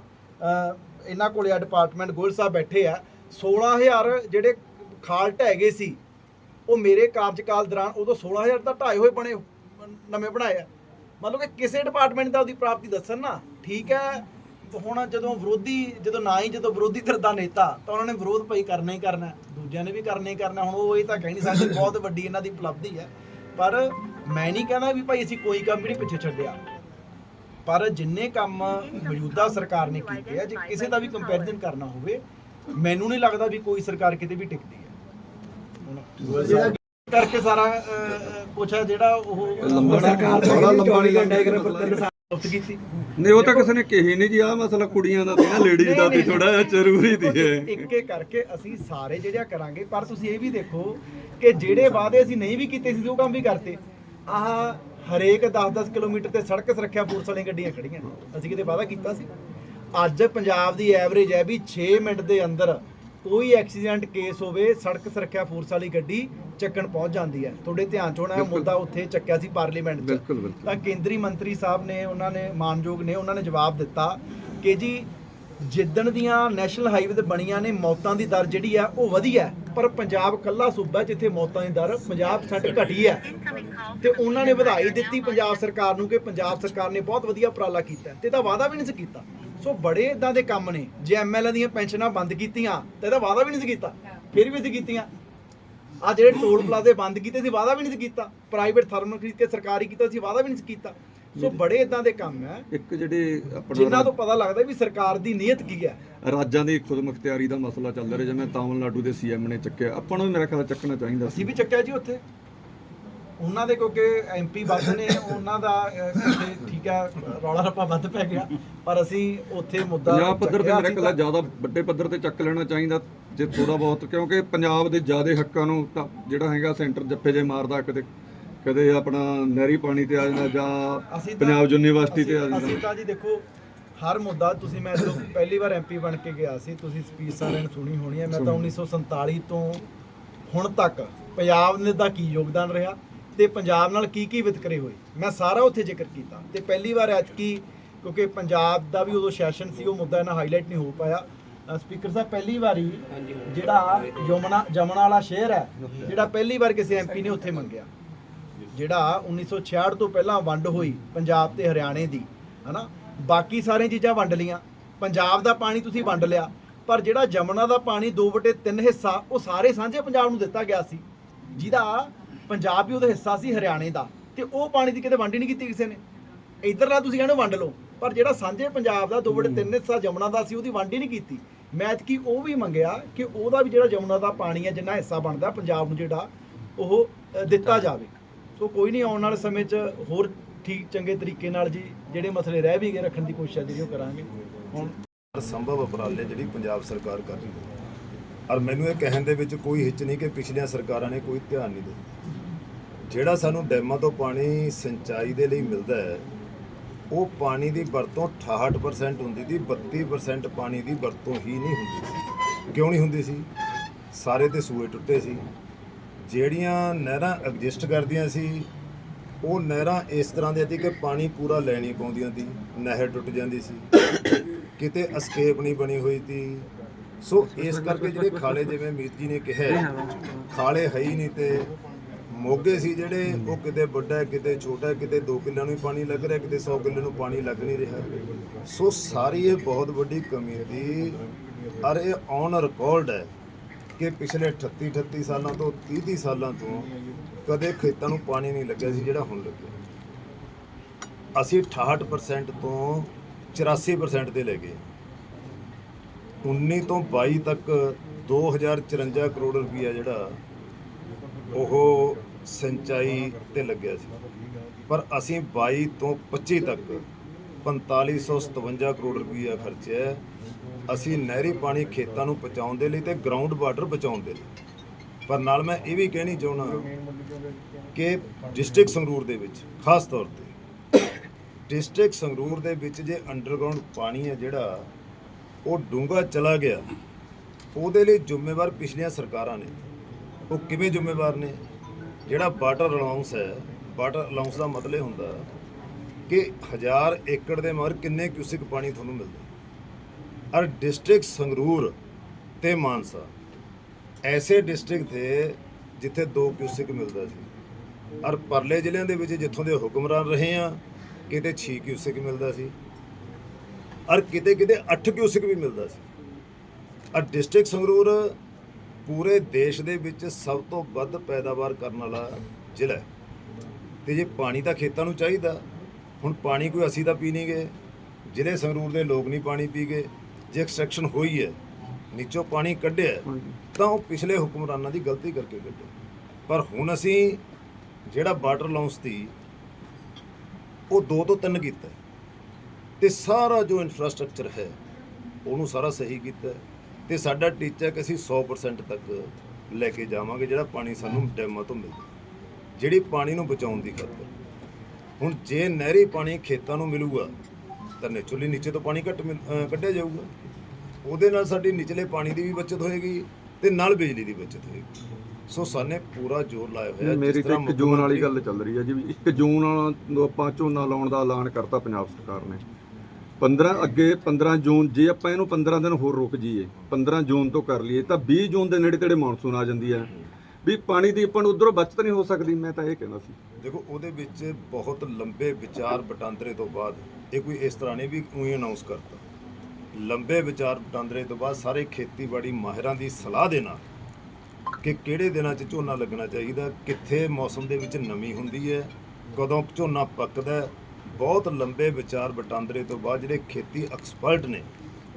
ਇਹਨਾਂ ਕੋਲੇ ਆ ਡਿਪਾਰਟਮੈਂਟ ਗੋਇਲ ਸਾਹਿਬ ਬੈਠੇ ਆ। 16000 ਜਿਹੜੇ ਖਾਲ ਢਹਿ ਗਏ ਸੀ, ਉਹ ਮੇਰੇ ਕਾਰਜਕਾਲ ਦੌਰਾਨ ਉਦੋਂ 16000 ਤਾਂ ਢਾਏ ਹੋਏ ਬਣੇ, ਨਵੇਂ ਬਣਾਏ ਆ। ਮਤਲਬ ਕਿ ਕਿਸੇ ਡਿਪਾਰਟਮੈਂਟ ਦਾ ਉਹਦੀ ਪ੍ਰਾਪਤੀ ਦੱਸਣ ਨਾ, ਠੀਕ ਹੈ, ਹੁਣ ਜਦੋਂ ਵਿਰੋਧੀ, ਜਦੋਂ ਨਾ ਹੀ ਜਦੋਂ ਵਿਰੋਧੀ ਧਿਰ ਦਾ ਨੇਤਾ, ਤਾਂ ਉਹਨਾਂ ਨੇ ਵਿਰੋਧ ਪਈ ਕਰਨਾ ਹੀ ਕਰਨਾ, ਦੂਜਿਆਂ ਨੇ ਵੀ ਕਰਨਾ ਹੀ ਕਰਨਾ, ਹੁਣ ਉਹ ਇਹ ਤਾਂ ਕਹਿ ਨਹੀਂ ਸਕਦੇ, ਬਹੁਤ ਵੱਡੀ ਇਹਨਾਂ ਦੀ ਉਪਲਬਧੀ ਹੈ। ਪਰ ਮੈਂ ਨਹੀਂ ਕਹਿੰਦਾ ਵੀ ਭਾਈ ਅਸੀਂ ਕੋਈ ਕੰਮ ਵੀ ਨਹੀਂ ਪਿੱਛੇ ਛੱਡਿਆ। ਪਰ ਜਿੰਨੇ ਕੰਮ ਮੌਜੂਦਾ ਸਰਕਾਰ ਨੇ ਕੀਤੇ ਆ, ਜੇ ਕਿਸੇ ਦਾ ਵੀ ਕੰਪੈਰੀਜ਼ਨ ਕਰਨਾ ਹੋਵੇ, ਮੈਨੂੰ ਨਹੀਂ ਲੱਗਦਾ ਵੀ ਕੋਈ ਸਰਕਾਰ ਕਿਤੇ ਵੀ ਟਿਕਦੀ ਹੈ। ਕਰਕੇ ਸਾਰਾ ਕੁਛ ਹੈ ਜਿਹੜਾ ਉਹ ਲੰਬਾ ਸਰਕਾਰ ਦਾ ਬੜਾ ਲੰਬਾ ਚੌਵੀ ਨਹੀਂ ਘੰਟੇ ਲੱਗਦਾ ਅਗਰ ਤਿੰਨ ਸਾਲ ਮੁਕਤ ਕੀਤੀ। ਨਹੀਂ ਉਹ ਤਾਂ ਕਿਸੇ ਨੇ ਕਹੀ ਨਹੀਂ ਜੀ ਆ ਮਸਲਾ ਕੁੜੀਆਂ ਦਾ ਤੇ ਨਾ ਲੇਡੀਜ਼ ਦਾ ਵੀ ਥੋੜਾ ਜਿਹਾ ਜ਼ਰੂਰੀ ਦੀ ਹੈ। ਇੱਕ ਇੱਕ ਕਰਕੇ ਅਸੀਂ ਸਾਰੇ ਜਿਹੜਾ ਕਰਾਂਗੇ ਪਰ ਤੁਸੀਂ ਇਹ ਵੀ ਦੇਖੋ ਕਿ ਜਿਹੜੇ ਵਾਅਦੇ ਅਸੀਂ ਨਹੀਂ ਵੀ ਕੀਤੇ ਸੀ ਉਹ ਕੰਮ ਵੀ ਕਰਤੇ। ਆਹ ਹਰੇਕ 10-10 ਕਿਲੋਮੀਟਰ ਤੇ ਸੜਕ ਸੁਰੱਖਿਆ ਫੋਰਸ ਵਾਲੀਆਂ ਗੱਡੀਆਂ ਖੜੀਆਂ। ਅਸੀਂ ਕਿਤੇ ਵਾਅਦਾ ਕੀਤਾ ਸੀ। ਅੱਜ ਪੰਜਾਬ ਦੀ ਐਵਰੇਜ ਹੈ ਵੀ 6 ਮਿੰਟ ਦੇ ਅੰਦਰ ਕੋਈ ਐਕਸੀਡੈਂਟ ਕੇਸ ਹੋਵੇ ਸੜਕ ਸੁਰੱਖਿਆ ਫੋਰਸ ਵਾਲੀ ਗੱਡੀ ਚੱਕਣ ਪਹੁੰਚ ਜਾਂਦੀ ਹੈ। ਤੁਹਾਡੇ ਧਿਆਨ ਚ ਹੋਣਾ ਇਹ ਮੁੱਦਾ ਉੱਥੇ ਚੱਕਿਆ ਸੀ ਪਾਰਲੀਮੈਂਟ 'ਚ। ਬਿਲਕੁਲ ਬਿਲਕੁਲ। ਤਾਂ ਕੇਂਦਰੀ ਮੰਤਰੀ ਸਾਹਿਬ ਨੇ ਉਹਨਾਂ ਨੇ ਮਾਨਯੋਗ ਨੇ ਉਹਨਾਂ ਨੇ ਜਵਾਬ ਦਿੱਤਾ ਕਿ ਜੀ ਜਿੱਦਣ ਦੀਆਂ ਨੈਸ਼ਨਲ ਹਾਈਵੇ ਤੇ ਬਣੀਆਂ ਨੇ ਮੌਤਾਂ ਦੀ ਦਰ ਜਿਹੜੀ ਆ ਉਹ ਵਧੀ ਹੈ। ਪਰ ਪੰਜਾਬ ਕੱਲਾ ਸੂਬਾ ਜਿੱਥੇ ਮੌਤਾਂ ਦੀ ਦਰ 50% ਘਟੀ ਹੈ। ਤੇ ਉਹਨਾਂ ਨੇ ਵਧਾਈ ਦਿੱਤੀ ਪੰਜਾਬ ਸਰਕਾਰ ਨੂੰ ਕਿ ਪੰਜਾਬ ਸਰਕਾਰ ਨੇ ਬਹੁਤ ਵਧੀਆ ਉਪਰਾਲਾ ਕੀਤਾ। ਤੇ ਤਾਂ ਵਾਅਦਾ ਵੀ ਨਹੀਂ ਸੀ ਕੀਤਾ। ਸੋ ਬੜੇ ਇਦਾਂ ਦੇ ਕੰਮ ਨੇ। ਜੇ ਐਮਐਲਏ ਦੀਆਂ ਪੈਨਸ਼ਨਾਂ ਬੰਦ ਕੀਤੀਆਂ ਤਾਂ ਇਹਦਾ ਵਾਅਦਾ ਵੀ ਨਹੀਂ ਸੀ ਕੀਤਾ। ਫਿਰ ਵੀ ਸੀ ਕੀਤੀਆਂ। ਆ ਜਿਹੜੇ ਟੋਲ ਪਲਾਜ਼ੇ ਬੰਦ ਕੀਤੇ ਸੀ ਵਾਅਦਾ ਵੀ ਨਹੀਂ ਸੀ ਕੀਤਾ। ਪ੍ਰਾਈਵੇਟ ਥਰਮਲ ਖਰੀਦ ਕੇ ਸਰਕਾਰੀ ਕੀਤਾ ਸੀ ਵਾਅਦਾ ਵੀ ਨਹੀਂ ਸੀ ਕੀਤਾ। ਸੋ ਬੜੇ ਇਦਾਂ ਦੇ ਕੰਮ ਹੈ। ਇੱਕ ਜਿਹੜੇ ਜਿਨ੍ਹਾਂ ਆਪਣਾ ਤੋਂ ਪਤਾ ਲੱਗਦਾ ਵੀ ਸਰਕਾਰ ਦੀ ਨੀਅਤ ਕੀ ਹੈ। ਰਾਜਾਂ ਦੀ ਖੁਦਮੁਖਤਿਆਰੀ ਦਾ ਮਸਲਾ ਚੱਲ ਰਿਹਾ ਜਿਵੇਂ ਤਾਮਿਲਨਾਡੂ ਦੇ ਸੀਐਮ ਨੇ ਚੱਕਿਆ। ਆਪਾਂ ਨੂੰ ਵੀ ਮੇਰਾ ਖਿਆਲ ਚੱਕਣਾ ਚਾਹੀਦਾ ਸੀ। ਅਸੀਂ ਵੀ ਚੱਕਿਆ ਜੀ ਉੱਥੇ। ਉਹਨਾਂ ਦੇ ਕਿਉਂਕਿ ਐਮਪੀ ਵੱਧ ਨੇ ਉਹਨਾਂ ਦਾ ਅਹ, ਕਿਤੇ ਠੀਕ ਹੈ ਰੌਲਾ ਰੱਪਾ ਵੱਧ ਪੈ ਗਿਆ। ਪਰ ਅਸੀਂ ਉੱਥੇ ਮੁੱਦਾ ਪੰਜਾਬ ਪੱਧਰ ਤੇ ਚੱਕਿਆ ਮੇਰੇ ਜ਼ਿਆਦਾ ਵੱਡੇ ਪੱਧਰ ਤੇ ਚੱਕ ਲੈਣਾ ਚਾਹੀਦਾ ਜੇ ਥੋੜਾ ਬਹੁਤ ਕਿਉਂਕਿ ਪੰਜਾਬ ਦੇ ਜ਼ਿਆਦੇ ਹੱਕਾਂ ਨੂੰ ਤਾਂ ਜਿਹੜਾ ਹੈਗਾ ਸੈਂਟਰ ਜੱਫੇ ਜੇ ਮਾਰਦਾ ਕਦੇ ਕਦੇ ਆਪਣਾ ਨਹਿਰੀ ਪਾਣੀ ਤੇ ਆ ਜਾਂਦਾ ਜਾਂ ਪੰਜਾਬ ਯੂਨੀਵਰਸਿਟੀ ਤੇ ਆ ਅਸੀਂ- ਅਸੀਂ ਜਾਂਦਾ ਤਾਂ ਜੀ ਦੇਖੋ ਹਰ ਮੁੱਦਾ ਤੁਸੀਂ ਮੈਂ ਜਦੋਂ ਪਹਿਲੀ ਵਾਰ ਐਮਪੀ ਬਣ ਕੇ ਗਿਆ ਸੀ ਤੁਸੀਂ ਸਪੀਚ ਸਾਰਿਆਂ ਨੇ ਸੁਣੀ ਹੋਣੀ ਹੈ ਮੈਂ ਤਾਂ 1947 ਤੋਂ ਹੁਣ ਤੱਕ ਪੰਜਾਬ ਨੇ ਦਾ ਕੀ ਯੋਗਦਾਨ ਰਿਹਾ? ਤੇ ਪੰਜਾਬ ਨਾਲ ਕੀ ਕੀ ਵਿਤਕਰੇ ਹੋਏ? ਮੈਂ ਸਾਰਾ ਉੱਥੇ ਜ਼ਿਕਰ ਕੀਤਾ ਤੇ ਪਹਿਲੀ ਵਾਰ ਐਤਕੀ ਕਿਉਂਕਿ ਪੰਜਾਬ ਦਾ ਵੀ ਉਦੋਂ ਸੈਸ਼ਨ ਸੀ ਉਹ ਮੁੱਦਾ ਇਹਨਾਂ ਹਾਈਲਾਈਟ ਨਹੀਂ ਹੋ ਪਾਇਆ। ਸਪੀਕਰ ਸਾਹਿਬ ਪਹਿਲੀ ਵਾਰੀ ਜਿਹੜਾ ਯਮਨਾ ਜਮਨਾ ਵਾਲਾ ਸ਼ਹਿਰ ਹੈ ਜਿਹੜਾ ਪਹਿਲੀ ਵਾਰ ਕਿਸੇ ਐਮਪੀ ਨੇ ਉੱਥੇ ਮੰਗਿਆ। ਜਿਹੜਾ 1966 ਤੋਂ ਪਹਿਲਾਂ ਵੰਡ ਹੋਈ ਪੰਜਾਬ ਤੇ ਹਰਿਆਣੇ ਦੀ ਹਨਾ? ਬਾਕੀ ਸਾਰੀਆਂ ਚੀਜ਼ਾਂ ਵੰਡ ਲੀਆਂ ਪੰਜਾਬ ਦਾ ਪਾਣੀ ਤੁਸੀਂ ਵੰਡ ਲਿਆ ਪਰ ਜਿਹੜਾ ਜਮਨਾ ਦਾ ਪਾਣੀ 2/3 ਹਿੱਸਾ ਉਹ ਸਾਰੇ ਸਾਂਝੇ ਪੰਜਾਬ ਨੂੰ ਦਿੱਤਾ ਗਿਆ ਸੀ। ਜਿਹਦਾ ਪੰਜਾਬ ਵੀ ਉਹਦਾ ਹਿੱਸਾ ਸੀ ਹਰਿਆਣੇ ਦਾ ਤੇ ਉਹ ਪਾਣੀ ਦੀ ਕਿਤੇ ਵੰਡ ਹੀ ਨਹੀਂ ਕੀਤੀ ਕਿਸੇ ਨੇ। ਇਧਰਲਾ ਤੁਸੀਂ ਕਹਿੰਦੇ ਵੰਡ ਲਓ ਪਰ ਜਿਹੜਾ ਸਾਂਝੇ ਪੰਜਾਬ ਦਾ 2/3 ਹਿੱਸਾ ਜਮਨਾ ਦਾ ਸੀ ਉਹਦੀ ਵੰਡ ਹੀ ਨਹੀਂ ਕੀਤੀ। ਮੈਂ ਐਤਕੀ ਉਹ ਵੀ ਮੰਗਿਆ ਕਿ ਉਹਦਾ ਵੀ ਜਿਹੜਾ ਜਮਨਾ ਦਾ ਪਾਣੀ ਹੈ ਜਿੰਨਾ ਹਿੱਸਾ ਬਣਦਾ ਪੰਜਾਬ ਨੂੰ ਜਿਹੜਾ ਉਹ ਦਿੱਤਾ ਜਾਵੇ। ਸੋ ਕੋਈ ਨਹੀਂ ਆਉਣ ਵਾਲੇ ਸਮੇਂ 'ਚ ਹੋਰ ਠੀਕ ਚੰਗੇ ਤਰੀਕੇ ਨਾਲ ਜੀ ਜਿਹੜੇ ਮਸਲੇ ਰਹਿ ਵੀ ਗਏ ਰੱਖਣ ਦੀ ਕੋਸ਼ਿਸ਼ ਹੈ ਜਿਹੜੀ ਉਹ ਕਰਾਂਗੇ। ਹੁਣ ਸੰਭਵ ਉਪਰਾਲੇ ਜਿਹੜੀ ਪੰਜਾਬ ਸਰਕਾਰ ਕਰ ਰਹੀ ਹੈ। ਔਰ ਮੈਨੂੰ ਇਹ ਕਹਿਣ ਦੇ ਵਿੱਚ ਕੋਈ ਹਿੱਚ ਨਹੀਂ ਕਿ ਪਿਛਲੀਆਂ ਸਰਕਾਰਾਂ ਨੇ ਕੋਈ ਧਿਆਨ ਨਹੀਂ ਦਿੱਤਾ। ਜਿਹੜਾ ਸਾਨੂੰ ਡੈਮਾਂ ਤੋਂ ਪਾਣੀ ਸਿੰਚਾਈ ਦੇ ਲਈ ਮਿਲਦਾ ਹੈ, ਉਹ ਪਾਣੀ ਦੀ ਵਰਤੋਂ 68% ਹੁੰਦੀ ਸੀ 32% ਪਾਣੀ ਦੀ ਵਰਤੋਂ ਹੀ ਨਹੀਂ ਹੁੰਦੀ ਸੀ। ਕਿਉਂ ਨਹੀਂ ਹੁੰਦੀ ਸੀ? ਸਾਰੇ ਤੇ ਸੂਏ ਟੁੱਟੇ ਸੀ। ਜਿਹੜੀਆਂ ਨਹਿਰਾਂ ਐਗਜ਼ਿਸਟ ਕਰਦੀਆਂ ਸੀ, ਉਹ ਨਹਿਰਾਂ ਇਸ ਤਰ੍ਹਾਂ ਦੀਆਂ ਸੀ ਕਿ ਪਾਣੀ ਪੂਰਾ ਲੈਣੀ ਪਾਉਂਦੀਆਂ ਸੀ, ਨਹਿਰ ਟੁੱਟ ਜਾਂਦੀ ਸੀ। ਕਿਤੇ ਅਸਕੇਪ ਨਹੀਂ ਬਣੀ ਹੋਈ ਸੀ। ਸੋ ਇਸ ਕਰਕੇ ਜਿਹੜੇ ਖਾਲੇ ਜਿਵੇਂ ਮੀਤ ਜੀ ਨੇ ਕਿਹਾ ਖਾਲੇ ਹੈ ਹੀ ਨਹੀਂ ਤੇ ਮੋਗੇ ਸੀ ਜਿਹੜੇ, ਉਹ ਕਿਤੇ ਵੱਡਾ ਕਿਤੇ ਛੋਟਾ ਕਿਤੇ 2 ਕਿੱਲਿਆਂ ਨੂੰ ਹੀ ਪਾਣੀ ਲੱਗ ਰਿਹਾ, ਕਿਤੇ 100 ਕਿੱਲੇ ਨੂੰ ਪਾਣੀ ਲੱਗ ਨਹੀਂ ਰਿਹਾ। ਸੋ ਸਾਰੀ ਇਹ ਬਹੁਤ ਵੱਡੀ ਕਮੀ ਦੀ ਔਰ ਇਹ ਔਨ ਰਿਕਾਰਡ ਹੈ ਕਿ ਪਿਛਲੇ 38 38 ਸਾਲਾਂ ਤੋਂ 30 30 ਸਾਲਾਂ ਤੋਂ ਕਦੇ ਖੇਤਾਂ ਨੂੰ ਪਾਣੀ ਨਹੀਂ ਲੱਗਿਆ ਸੀ ਜਿਹੜਾ ਹੁਣ ਲੱਗਿਆ। ਅਸੀਂ 68% ਤੋਂ 84% ਤੇ ਲੈ ਗਏ। 19 ਤੋਂ 22 ਤੱਕ 2054 ਕਰੋੜ ਰੁਪਈਆ ਜਿਹੜਾ ਉਹ ਸਿੰਚਾਈ ਤੇ ਲੱਗਿਆ ਸੀ। ਪਰ ਅਸੀਂ 22 ਤੋਂ 25 ਤੱਕ 4557 ਕਰੋੜ ਰੁਪਈਆ ਖਰਚਿਆ ਅਸੀਂ ਨਹਿਰੀ ਪਾਣੀ ਖੇਤਾਂ ਨੂੰ ਪਹੁੰਚਾਉਣ ਦੇ ਲਈ ਤੇ ਗਰਾਊਂਡ ਵਾਟਰ ਬਚਾਉਣ ਦੇ ਲਈ। ਪਰ ਨਾਲ ਮੈਂ ਇਹ ਵੀ ਕਹਿਣੀ ਚਾਹੁੰਦਾ ਕਿ ਡਿਸਟ੍ਰਿਕਟ ਸੰਗਰੂਰ ਦੇ ਵਿੱਚ, ਖਾਸ ਤੌਰ ਤੇ ਡਿਸਟ੍ਰਿਕਟ ਸੰਗਰੂਰ ਦੇ ਵਿੱਚ ਜੇ ਅੰਡਰਗਰਾਉਂਡ ਪਾਣੀ ਹੈ ਜਿਹੜਾ, ਉਹ ਡੂੰਘਾ ਚਲਾ ਗਿਆ। ਉਹਦੇ ਲਈ ਜ਼ਿੰਮੇਵਾਰ ਪਿਛਲੀਆਂ ਸਰਕਾਰਾਂ ਨੇ। ਉਹ ਕਿਵੇਂ ਜ਼ਿੰਮੇਵਾਰ ਨੇ? ਜਿਹੜਾ ਵਾਟਰ ਅਲਾਉਂਸ ਹੈ ਵਾਟਰ ਅਲਾਉਂਸ ਦਾ ਮਤਲਬ ਇਹ ਹੁੰਦਾ ਕਿ ਹਜ਼ਾਰ ਏਕੜ ਦੇ ਮਗਰ ਕਿੰਨੇ ਕਿਊਸਿਕ ਪਾਣੀ ਤੁਹਾਨੂੰ ਮਿਲਦਾ ਔਰ ਡਿਸਟ੍ਰਿਕਟ ਸੰਗਰੂਰ ਤੇ ਮਾਨਸਾ, ਐਸੇ ਡਿਸਟ੍ਰਿਕਟ 'ਤੇ ਜਿੱਥੇ 2 ਕਿਊਸਿਕ ਮਿਲਦਾ ਸੀ। ਔਰ ਪਰਲੇ ਜ਼ਿਲ੍ਹਿਆਂ ਦੇ ਵਿੱਚ ਜਿੱਥੋਂ ਦੇ ਹੁਕਮਰਾਨ ਰਹੇ ਆ, ਕਿਤੇ 6 ਕਿਊਸਿਕ ਮਿਲਦਾ ਸੀ। ਔਰ ਕਿਤੇ ਕਿਤੇ 8 ਕਿਊਸਿਕ ਵੀ ਮਿਲਦਾ ਸੀ। ਔਰ ਡਿਸਟ੍ਰਿਕਟ ਸੰਗਰੂਰ ਪੂਰੇ ਦੇਸ਼ ਦੇ ਵਿੱਚ ਸਭ ਤੋਂ ਵੱਧ ਪੈਦਾਵਾਰ ਕਰਨ ਵਾਲਾ ਜ਼ਿਲ੍ਹਾ ਹੈ ਤੇ ਜੇ ਪਾਣੀ ਤਾਂ ਖੇਤਾਂ ਨੂੰ ਚਾਹੀਦਾ ਹੁਣ ਪਾਣੀ ਕੋਈ ਅਸੀਂ ਤਾਂ ਪੀ ਨਹੀਂ ਗਏ ਜ਼ਿਲ੍ਹੇ ਸੰਗਰੂਰ ਦੇ ਲੋਕ ਨਹੀਂ ਪਾਣੀ ਪੀ ਗਏ ਜੇ ਐਕਸਟ੍ਰੈਕਸ਼ਨ ਹੋਈ ਹੈ ਨੀਚੋਂ ਪਾਣੀ ਕੱਢਿਆ ਹੈ, ਤਾਂ ਉਹ ਪਿਛਲੇ ਹੁਕਮਰਾਨਾਂ ਦੀ ਗਲਤੀ ਕਰਕੇ ਕੱਢਿਆ ਪਰ ਹੁਣ ਅਸੀਂ ਜਿਹੜਾ ਵਾਟਰ ਲੌਂਸ ਦੀ ਉਹ 2 ਤੋਂ 3 ਕੀਤਾ ਹੈ। ਤੇ ਸਾਰਾ ਜੋ ਇਨਫਰਾਸਟ੍ਰਕਚਰ ਹੈ ਉਹਨੂੰ ਸਾਰਾ ਸਹੀ ਕੀਤਾ ਹੈ। ਤੇ ਸਾਡਾ ਟੀਚਾ ਕਿ ਅਸੀਂ 100% ਤੱਕ ਲੈ ਕੇ ਜਾਵਾਂਗੇ ਜਿਹੜਾ ਪਾਣੀ ਸਾਨੂੰ ਡੈਮਾਂ ਤੋਂ ਮਿਲਦਾ। ਜਿਹੜੀ ਪਾਣੀ ਨੂੰ ਬਚਾਉਣ ਦੀ ਖਾਤਰ। ਹੁਣ ਜੇ ਨਹਿਰੀ ਪਾਣੀ ਖੇਤਾਂ ਨੂੰ ਮਿਲੂਗਾ ਤਾਂ ਨੇਚਰਲੀ ਨੀਚੇ ਤੋਂ ਪਾਣੀ ਘੱਟ ਕੱਢਿਆ ਜਾਊਗਾ। ਉਹਦੇ ਨਾਲ ਸਾਡੀ ਨਿਚਲੇ ਪਾਣੀ ਦੀ ਵੀ ਬਚਤ ਹੋਏਗੀ ਤੇ ਨਾਲ ਬਿਜਲੀ ਦੀ ਬਚਤ ਹੋਏਗੀ। ਸੋ ਸਾਨੇ ਪੂਰਾ ਜ਼ੋਰ ਲਾਇਆ ਹੋਇਆ ਮੇਰੀ ਤਾਂ ਤਰ੍ਹਾਂ 1 ਮੁੱਖ ਜੂਨ ਵਾਲੀ ਗੱਲ ਚੱਲ ਰਹੀ ਹੈ ਜੀ 1 ਜੂਨ ਵਾਲਾ ਆਪਾਂ ਝੋਨਾ ਲਾਉਣ ਦਾ ਐਲਾਨ ਕਰਤਾ ਪੰਜਾਬ ਸਰਕਾਰ ਨੇ। 15 ਅੱਗੇ 15 ਜੂਨ, ਜੇ ਆਪਾਂ ਇਹਨੂੰ 15 ਦਿਨ ਹੋਰ ਰੁਕ ਜਾਈਏ 15 ਜੂਨ ਤੋਂ ਕਰ ਲਈਏ, ਤਾਂ 20 ਜੂਨ ਦੇ ਨੇੜੇ ਤੇੜੇ ਮੌਨਸੂਨ ਆ ਜਾਂਦੀ ਹੈ। ਵੀ ਪਾਣੀ ਦੀ ਆਪਾਂ ਨੂੰ ਉਧਰੋਂ ਬਚਤ ਨਹੀਂ ਹੋ ਸਕਦੀ, ਮੈਂ ਤਾਂ ਇਹ ਕਹਿੰਦਾ ਸੀ। ਦੇਖੋ, ਉਹਦੇ ਵਿੱਚ ਬਹੁਤ ਲੰਬੇ ਵਿਚਾਰ ਵਟਾਂਦਰੇ ਤੋਂ ਬਾਅਦ ਇਹ ਕੋਈ ਇਸ ਤਰ੍ਹਾਂ ਨਹੀਂ ਵੀ ਉਹੀ ਅਨਾਉਂਸ ਕਰਤਾ। ਲੰਬੇ ਵਿਚਾਰ ਵਟਾਂਦਰੇ ਤੋਂ ਬਾਅਦ ਸਾਰੇ ਖੇਤੀਬਾੜੀ ਮਾਹਿਰਾਂ ਦੀ ਸਲਾਹ ਦੇ ਨਾਲ ਕਿ ਕਿਹੜੇ ਦਿਨਾਂ 'ਚ ਝੋਨਾ ਲੱਗਣਾ ਚਾਹੀਦਾ, ਕਿੱਥੇ ਮੌਸਮ ਦੇ ਵਿੱਚ ਨਮੀ ਹੁੰਦੀ ਹੈ, ਕਦੋਂ ਝੋਨਾ ਪੱਕਦਾ ਬਹੁਤ ਲੰਬੇ ਵਿਚਾਰ ਵਟਾਂਦਰੇ ਤੋਂ ਬਾਅਦ ਜਿਹੜੇ ਖੇਤੀ ਐਕਸਪਰਟ ਨੇ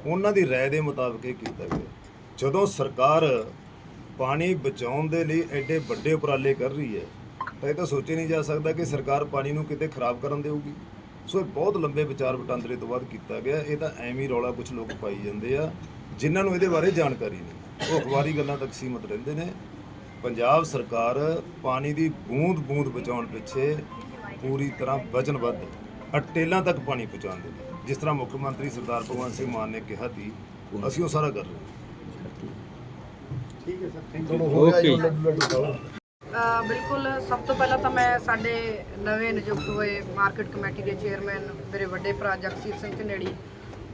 ਉਹਨਾਂ ਦੀ رائے ਦੇ ਮੁਤਾਬਕ ਇਹ ਕੀਤਾ ਗਿਆ ਜਦੋਂ ਸਰਕਾਰ ਪਾਣੀ ਬਚਾਉਣ ਦੇ ਲਈ ਐਡੇ ਵੱਡੇ ਉਪਰਾਲੇ ਕਰ ਰਹੀ ਹੈ ਤਾਂ ਇਹ ਤਾਂ ਸੋਚਿਆ ਨਹੀਂ ਜਾ ਸਕਦਾ ਕਿ ਸਰਕਾਰ ਪਾਣੀ ਨੂੰ ਕਿਤੇ ਖਰਾਬ ਕਰਨ ਦੇਊਗੀ ਸੋ ਇਹ ਬਹੁਤ ਲੰਬੇ ਵਿਚਾਰ ਵਟਾਂਦਰੇ ਤੋਂ ਬਾਅਦ ਕੀਤਾ ਗਿਆ ਇਹ ਤਾਂ ਐਵੇਂ ਹੀ ਰੌਲਾ ਕੁਝ ਲੋਕ ਪਾਈ ਜਾਂਦੇ ਆ ਜਿਨ੍ਹਾਂ ਨੂੰ ਇਹਦੇ ਬਾਰੇ ਜਾਣਕਾਰੀ ਨਹੀਂ ਉਹ ਅਖਬਾਰੀ ਗੱਲਾਂ ਤੱਕ ਸੀਮਤ ਰਹਿੰਦੇ ਨੇ ਪੰਜਾਬ ਸਰਕਾਰ ਪਾਣੀ ਦੀ ਬੂੰਦ ਬੂੰਦ ਬਚਾਉਣ ਪਿੱਛੇ ਪੂਰੀ ਤਰ੍ਹਾਂ ਵਚਨਬੱਧ ਹੈ ਅਟੇਲਾਂ ਤੱਕ ਪਾਣੀ ਪਹੁੰਚਾਉਣ ਦੇ ਲਈ। ਜਿਸ ਤਰ੍ਹਾਂ ਮੁੱਖ ਮੰਤਰੀ ਸਰਦਾਰ ਭਗਵੰਤ ਸਿੰਘ ਮਾਨ ਨੇ ਕਿਹਾ ਸੀ ਅਸੀਂ ਉਹ ਸਾਰਾ ਕਰ ਰਹੇ ਹਾਂ ਓਕੇ ਅ, ਬਿਲਕੁਲ ਸਭ ਤੋਂ ਪਹਿਲਾਂ ਤਾਂ ਮੈਂ ਸਾਡੇ ਨਵੇਂ ਨਿਯੁਕਤ ਹੋਏ ਮਾਰਕੀਟ ਕਮੇਟੀ ਦੇ ਚੇਅਰਮੈਨ ਮੇਰੇ ਵੱਡੇ ਭਰਾ ਜਗਸੀਰ ਸਿੰਘ ਝਨੇੜੀ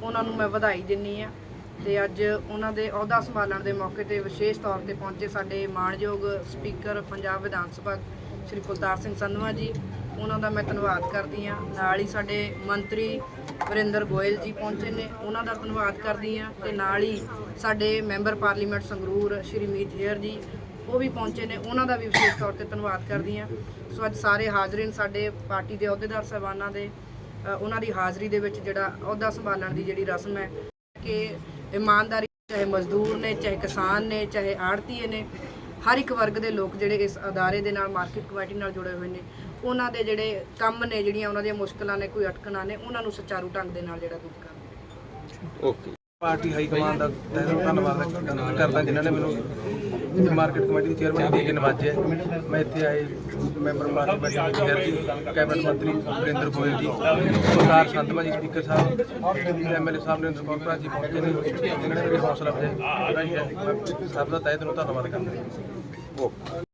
ਉਹਨਾਂ ਨੂੰ ਮੈਂ ਵਧਾਈ ਦਿੰਨੀ ਆ। ਤੇ ਅੱਜ ਉਹਨਾਂ ਦੇ ਅਹੁਦਾ ਸੰਭਾਲਣ ਦੇ ਮੌਕੇ ਤੇ ਵਿਸ਼ੇਸ਼ ਤੌਰ ਤੇ ਪਹੁੰਚੇ ਸਾਡੇ ਮਾਣਯੋਗ ਸਪੀਕਰ ਪੰਜਾਬ ਵਿਧਾਨ ਸਭਾ ਸ਼੍ਰੀ ਕੁਲਤਾਰ ਸਿੰਘ ਸੰਧਵਾ ਜੀ ਉਹਨਾਂ ਦਾ ਮੈਂ ਧੰਨਵਾਦ ਕਰਦੀ ਆ ਨਾਲ ਹੀ ਸਾਡੇ ਮੰਤਰੀ ਵਰਿੰਦਰ ਗੋਇਲ ਜੀ ਪਹੁੰਚੇ ਨੇ, ਉਹਨਾਂ ਦਾ ਧੰਨਵਾਦ ਕਰਦੀ ਆ ਤੇ ਨਾਲ ਹੀ ਸਾਡੇ ਮੈਂਬਰ ਪਾਰਲੀਮੈਂਟ ਸੰਗਰੂਰ ਸ਼੍ਰੀ ਮੀਤ ਹੇਅਰ ਜੀ, ਉਹ ਵੀ ਪਹੁੰਚੇ ਨੇ, ਉਹਨਾਂ ਦਾ ਵੀ ਵਿਸ਼ੇਸ਼ ਤੌਰ ਤੇ ਧੰਨਵਾਦ ਕਰਦੀ ਹਾਂ। ਸੋ ਅੱਜ ਸਾਰੇ ਹਾਜ਼ਰੀਨ ਸਾਡੇ ਪਾਰਟੀ ਦੇ ਅਹੁਦੇਦਾਰ ਸਾਹਿਬਾਨਾਂ ਦੇ ਉਹਨਾਂ ਦੀ ਹਾਜ਼ਰੀ ਦੇ ਵਿੱਚ ਜਿਹੜਾ ਅਹੁਦਾ ਸੰਭਾਲਣ ਦੀ ਜਿਹੜੀ ਰਸਮ ਹੈ ਕਿ ਇਮਾਨਦਾਰੀ ਚਾਹੇ ਮਜ਼ਦੂਰ ਨੇ, ਚਾਹੇ ਕਿਸਾਨ ਨੇ, ਚਾਹੇ ਆੜਤੀਏ ਨੇ, ਹਰ ਇੱਕ ਵਰਗ ਦੇ ਲੋਕ ਜਿਹੜੇ ਇਸ ਅਦਾਰੇ ਦੇ ਨਾਲ, ਮਾਰਕੀਟ ਕਮੇਟੀ ਨਾਲ ਜੁੜੇ ਹੋਏ ਨੇ ਉਹਨਾਂ ਦੇ ਜਿਹੜੇ ਕੰਮ ਨੇ, ਜਿਹੜੀਆਂ ਉਹਨਾਂ ਦੀਆਂ ਮੁਸ਼ਕਲਾਂ ਨੇ, ਕੋਈ ਅਟਕਣਾ ਨੇ, ਉਹਨਾਂ ਨੂੰ ਸੁਚਾਰੂ ਢੰਗ ਦੇ ਨਾਲ ਜਿਹੜਾ ਦੂਰ ਕਰਨਾ ਓਕੇ। ਪਾਰਟੀ ਹਾਈ ਕਮਾਂਡ ਦਾ ਤਹਿ ਧੰਨਵਾਦ ਕਰਦਾ ਜਿਨ੍ਹਾਂ ਨੇ ਮੈਨੂੰ ਮਾਰਕੀਟ ਕਮੇਟੀ ਦੇ ਚੇਅਰਮੈਨ ਦੇ ਕੇ ਨਵਾਜਿਆ ਮੈਂ ਇੱਥੇ ਆਏ, ਮੈਂਬਰ ਪਾਰਲੀਮੈਂਟ ਦੇ ਕੈਬਨਿਟ ਮੰਤਰੀ ਵਰਿੰਦਰ ਗੋਇਲ ਜੀ, ਸਰਦਾਰ ਸੰਧਵਾ ਜੀ ਸਪੀਕਰ ਸਾਹਿਬ ਐਮਐਲਏ ਸਾਹਿਬ ਨਰਿੰਦਰ ਕੌਰ ਭਰਾ ਜੀ ਪਹੁੰਚੇ ਨੇ, ਜਿਨ੍ਹਾਂ ਨੇ ਮੇਰੀ ਹੌਸਲਾ ਅਫਜ਼ਾਈ ਸਭ ਦਾ ਤਹਿ ਦਿਲੋਂ ਧੰਨਵਾਦ ਕਰਦਾ